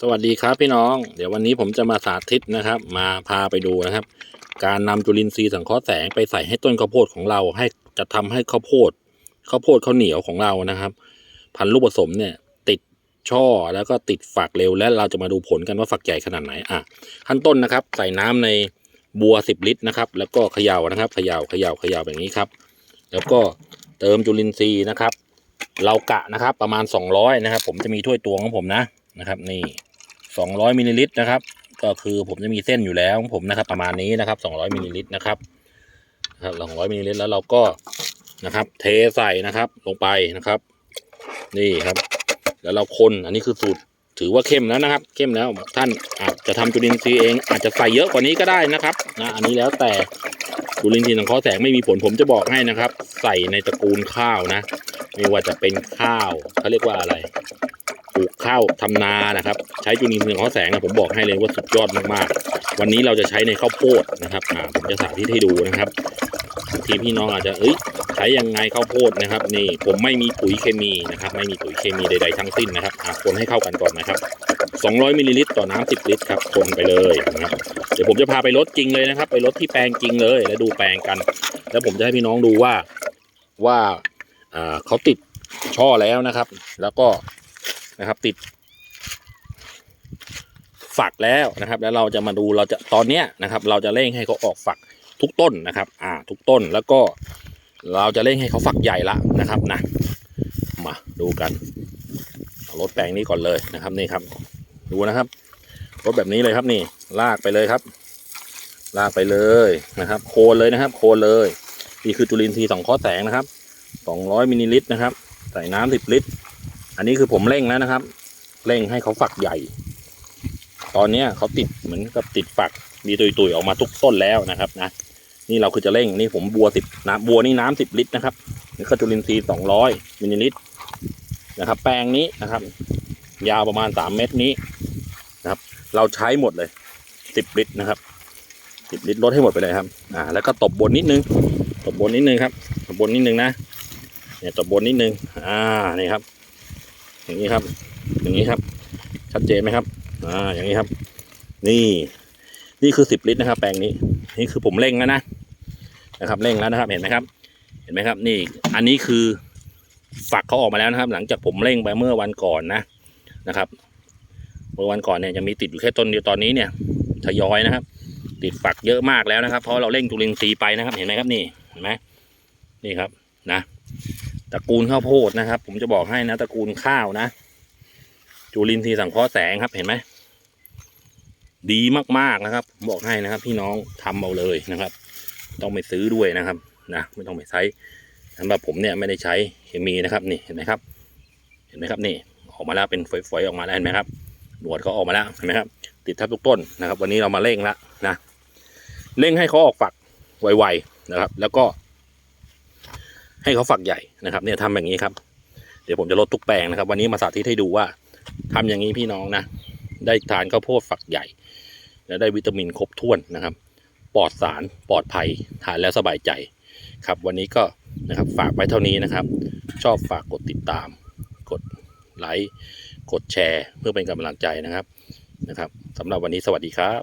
สวัสดีครับพี่น้อง เดี๋ยววันนี้ผมจะมาสาธิตนะครับ มาพาไปดูนะครับ การนำจุลินทรีย์สังเคราะห์แสงไปใส่ให้ต้นข้าวโพดของเรา ให้จะทำให้ข้าวโพดข้าวโพดข้าวเหนียวของเรานะครับ พันธุ์ลูกผสมเนี่ย ติดช่อแล้วก็ติดฝักเร็วและเราจะมาดูผลกันว่าฝักใหญ่ขนาดไหนอะขั้นต้นนะครับ ใส่น้ำในบัว 10 ลิตรนะครับ แล้วก็เขย่านะครับเขย่าเขย่าเขย่าแบบนี้ครับ แล้วก็เติมจุลินทรีย์นะครับ เรากะนะครับประมาณ 200 นะครับ ผมจะมีถ้วยตวงของผมนะ นะครับ นี่200มิลลิลิตรนะครับ ก็คือผมจะมีเส้นอยู่แล้วของผมนะครับ ประมาณนี้นะครับ200มิลลิลิตรนะครับนะครับ200มิลลิลิตรแล้วเราก็นะครับ เทใส่นะครับลงไปนะครับ นี่ครับ แล้วเราคนอันนี้คือสูตรถือว่าเข้มแล้วนะครับ เข้มแล้วท่านอาจจะทำจุลินทรีย์เอง อาจจะใส่เยอะกว่านี้ก็ได้นะครับนะอันนี้แล้วแต่จุลินทรีย์สังเคราะห์แสงไม่มีผลผมจะบอกให้นะครับ ใส่ในตระกูลข้าวนะไม่ว่าจะเป็นข้าวเขาเรียกว่าอะไร ข้าวทำนานะครับ ใช้จุลินทรีย์สังแสงนะผมบอกให้เลยว่าสุดยอดมากๆ วันนี้เราจะใช้ในข้าวโพดนะครับอ่าผมจะสาธิตให้ดูนะครับทีพี่น้องอาจจะเอ้ยใช้ยังไงข้าวโพดนะครับ นี่ผมไม่มีปุ๋ยเคมีนะครับ ไม่มีปุ๋ยเคมีใดๆทั้งสิ้นนะครับคนให้เข้ากันก่อนนะครับ 200มิลลิลิตรต่อน้ำ10 ลิตรครับคนไปเลยนะครับเดี๋ยวผมจะพาไปรดจริงเลยนะครับ ไปรดที่แปลงจริงเลย แล้วดูแปลงกัน แล้วผมจะให้พี่น้องดูว่าว่าเขาติดช่อแล้วนะครับ แล้วก็ นะครับ ติด ฝักแล้วนะครับ แล้วเราจะมาดูเราจะตอนเนี้ยนะครับ เราจะเร่งให้เขาออกฝักทุกต้นนะครับ อ่า ทุกต้นแล้วก็ เราจะเร่งให้เขาฝักใหญ่ละนะครับนะมาดูกันรถแปลงนี้ก่อนเลยนะครับนี่ครับ ดูนะครับรถแบบนี้เลยครับนี่ ลากไปเลยครับ ลากไปเลยนะครับ โคนเลยนะครับ โคนเลยนี่คือจุลินทรีย์สองข้อแสงนะครับ200มิลลิลิตรนะครับ ใส่น้ำ10ลิตร อันนี้คือผมเร่งแล้วนะครับ เร่งให้เขาฝักใหญ่ ตอนเนี้ยเขาติดเหมือนกับติดฝัก มีตุยๆออกมาทุกต้นแล้วนะครับนะ นี่เราคือจะเร่ง นี่ผมบัวสิบน้ำบัวนี่น้ำสิบลิตรนะครับนี่ก็จุลินทรีย์สองร้อยมิลลิลิตรนะครับ แปลงนี้นะครับ ยาวประมาณสามเมตรนี้นะครับ เราใช้หมดเลยสิบลิตรนะครับสิบลิตรลดให้หมดไปเลยครับ อ่า แล้วก็ตบบนนิดนึง ตบบนนิดนึงครับ ตบบนนิดนึงนะ เนี่ยตบบนนิดนึง อ่า นี่ครับ อย่างนี้ครับ อย่างนี้ครับ ชัดเจนไหมครับ อ่า อย่างนี้ครับ นี่ นี่คือสิบลิตรนะครับ แปลงนี้ นี่คือผมเร่งแล้วนะ นะครับ เร่งแล้วนะครับ เห็นไหมครับ เห็นไหมครับ นี่ อันนี้คือฝักเขาออกมาแล้วนะครับ หลังจากผมเร่งไปเมื่อวันก่อนนะ นะครับ เมื่อวันก่อนเนี่ยยังมีติดอยู่แค่ต้นเดียวตอนนี้เนี่ย ทยอยนะครับ ติดฝักเยอะมากแล้วนะครับ เพราะเราเร่งจุลินทรีย์ไปนะครับ เห็นไหมครับ นี่ เห็นไหมนี่ครับ นะ ตระกูลข้าวโพดนะครับ ผมจะบอกให้นะตระกูลข้าวนะ จุลินทรีย์สังเคราะห์แสงครับเห็นไหมดีมากๆนะครับ บอกให้นะครับ พี่น้องทำเอาเลยนะครับ ต้องไปซื้อด้วยนะครับนะไม่ต้องไปใช้สำหรับผมเนี่ยไม่ได้ใช้เคมีนะครับนี่เห็นไหมครับ เห็นไหมครับนี่ออกมาแล้วเป็นฝอยๆออกมาแล้วเห็นไหมครับหนวดเขาออกมาแล้วเห็นไหมครับ ติดทับทุกต้นนะครับ วันนี้เรามาเร่งแล้วนะเร่งให้เขาออกฝักไวๆนะครับ แล้วก็ ให้เขาฝักใหญ่นะครับเนี่ยทำอย่างนี้ครับ เดี๋ยวผมจะลดทุกแปลงนะครับ วันนี้มาสาธิตให้ดูว่าทำอย่างนี้พี่น้องนะ ได้ทานข้าวโพดฝักใหญ่ และได้วิตามินครบถ้วนนะครับ ปลอดสารปลอดภัยทานแล้วสบายใจครับ วันนี้ก็นะครับฝากไว้เท่านี้นะครับ ชอบฝากกดติดตาม กดไลค์กดแชร์ เพื่อเป็นกำลังใจนะครับนะครับสำหรับวันนี้สวัสดีครับ